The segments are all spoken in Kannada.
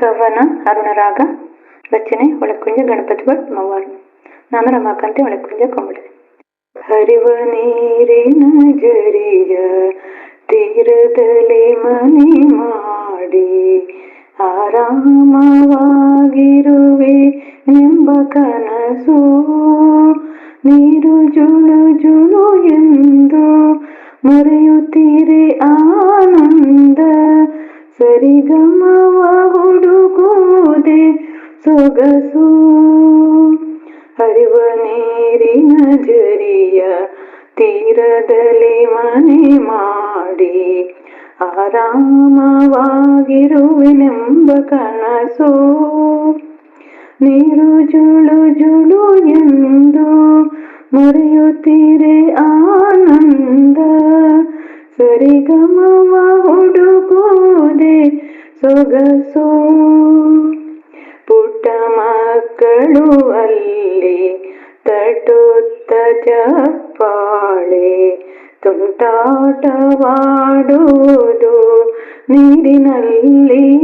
ಕವನ ಅರುಣರಾಗ ರಚನೆ ಒಳಕುಂಜ ಗಣಪತಿ ಭಟ್ ಮವ್ವಾರು ನಾನು ರಮಾಕಾಂತಿ ಒಳಕುಂಜ ಕೊಂಬಳೆ ಹರಿವ ನೀರಿನ ಜರಿಯ ತೀರದಲ್ಲಿ ಮನೆ ಮಾಡಿ ಆರಾಮವಾಗಿರುವೆ ಎಂಬ ಕನಸು ನೀರು ಜುಳು ಜುಳು ಎಂದು ಮರೆಯುತ್ತೀರೆ ಆನಂದ ಸರಿಗಮವ ಹುಡುಕುವುದೇ ಸೊಗಸು. ಹರಿವ ನೀರಿನ ಜರಿಯ ತೀರದಲ್ಲಿ ಮನೆ ಮಾಡಿ, ಆರಾಮವಾಗಿರುವೆನೆಂಬ ಕನಸು. ನೀರು ಜುಳು ಜುಳು ಎಂದು ಮರೆಯುತ್ತೀರೆ ಆನಂದ ಸರಿಗಮವ ಹುಡುಕುವುದೇ ಸೊಗಸು. ಪುಟ್ಟ ಮಕ್ಕಳು ಅಲ್ಲಿ ತಟುತ್ತ ಚಪ್ಪಾಳೆ. ತುಂಟಾಟವಾಡುವುದು ನೀರಿನಲ್ಲಿ.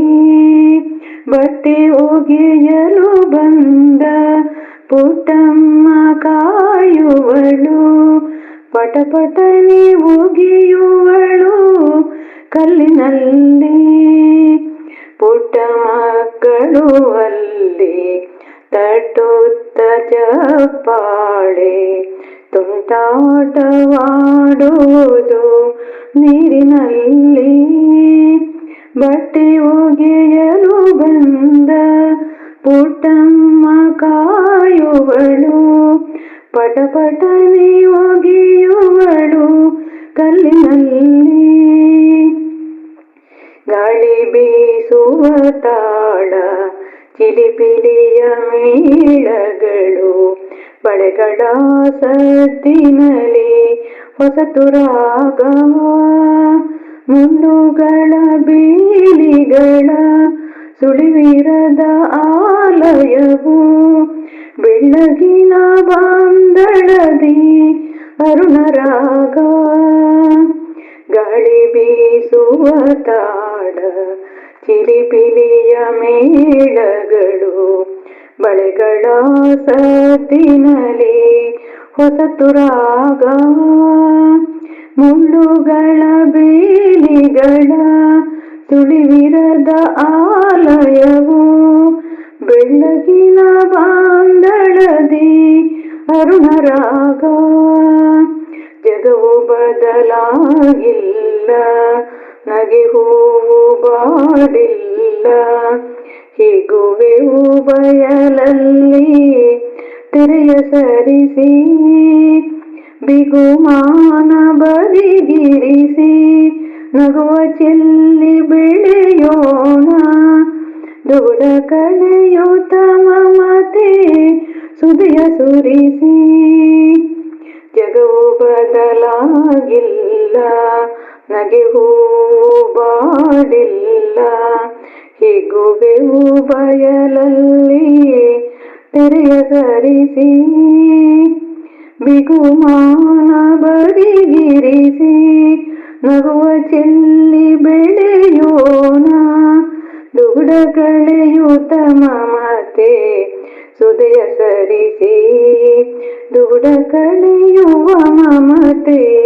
ಬಟ್ಟೆ ಒಗೆಯಲು ಬಂದ ಪುಟ್ಟಮ್ಮ ಕಾಯುವಳು. ಪಟಪಟನೆ ಒಗೆಯುವಳು ಕಲ್ಲಿನಲ್ಲಿ. ಮಕ್ಕಳು ತಟುತ್ತ ಜಪಾಳೆ ತುಂಟಾಟವಾಡುವುದು ನೀರಿನಲ್ಲಿ. ಬಟ್ಟೆ ಒಗೆಯಲು ಬಂದ ಪುಟ್ಟಮ್ಮ ಕಾಯುವಳು ಪಟಪಟನೆ ಒಗೆಯುವಳು ಕಲ್ಲಿನಲ್ಲಿ ಚಿಲಿಪಿಲಿಯ ಮೇಳಗಳು ಬಳೆಗಳ ಸದ್ದಿನಲಿ ಹೊಸತು ರಾಗ ಮುನ್ನುಗಳ ಬೀಳಿಗಳ ಸುಳಿವಿರದ ಆಲಯವು ಬೆಳ್ಳಗಿನ ಬಾಂದಳದಿ ಅರುಣರಾಗ ಗಾಳಿ ಬೀಸುವ ತಾಳ ಚಿಲಿಪಿಲಿಯ ಮೇಳಗಳು ಬಳೆಗಳ ಸದ್ದಿನಲಿ ಹೊಸತುರಾಗ ಮುಳ್ಳುಗಳ ಬೇಲಿಗಳ ಸುಳಿವಿರದ ಆಲಯವು ಬೆಳ್ಳಗಿನ ಬಾಂದಳದಿ ಅರುಣರಾಗ. ಜಗವು ಬದಲಾಗಿಲ್ಲ. ನಗೆ ಹೂವು ಬಾಡಿಲ್ಲ ಹೀಗುವೆವು ಬಯಲಲ್ಲಿ ತೆರೆಯ ಸರಿಸಿ ಬಿಗುಮಾನ ಬದಿಗಿರಿಸಿ, ನಗುವ ಚೆಲ್ಲಿ ಬೆಳೆಯೋಣ. ದೂಡ ಕಳೆಯುತ್ತ ಮಮತೆ ಸುದಿಯ ಸುರಿಸಿ, ಜಗವು ಬದಲಾಗಿಲ್ಲ. ನಗೆ ಹೂವು ಬಯಲಲ್ಲಿ ತೆರೆಯ ಸರಿಸಿ ಬಿಗುಮಾನ ಬದಿಗಿರಿಸಿ ನಗುವ ಚೆಲ್ಲಿ ಬೆಳೆಯೋಣ ದುಗುಡ ಕಳೆಯುತ್ತ ಮಮತೆ ಸುದಯ ಸರಿಸಿ ದುಗುಡ ಕಳೆಯುವ ಮಮತೆ ಸುದಯ ಸರಿಸಿ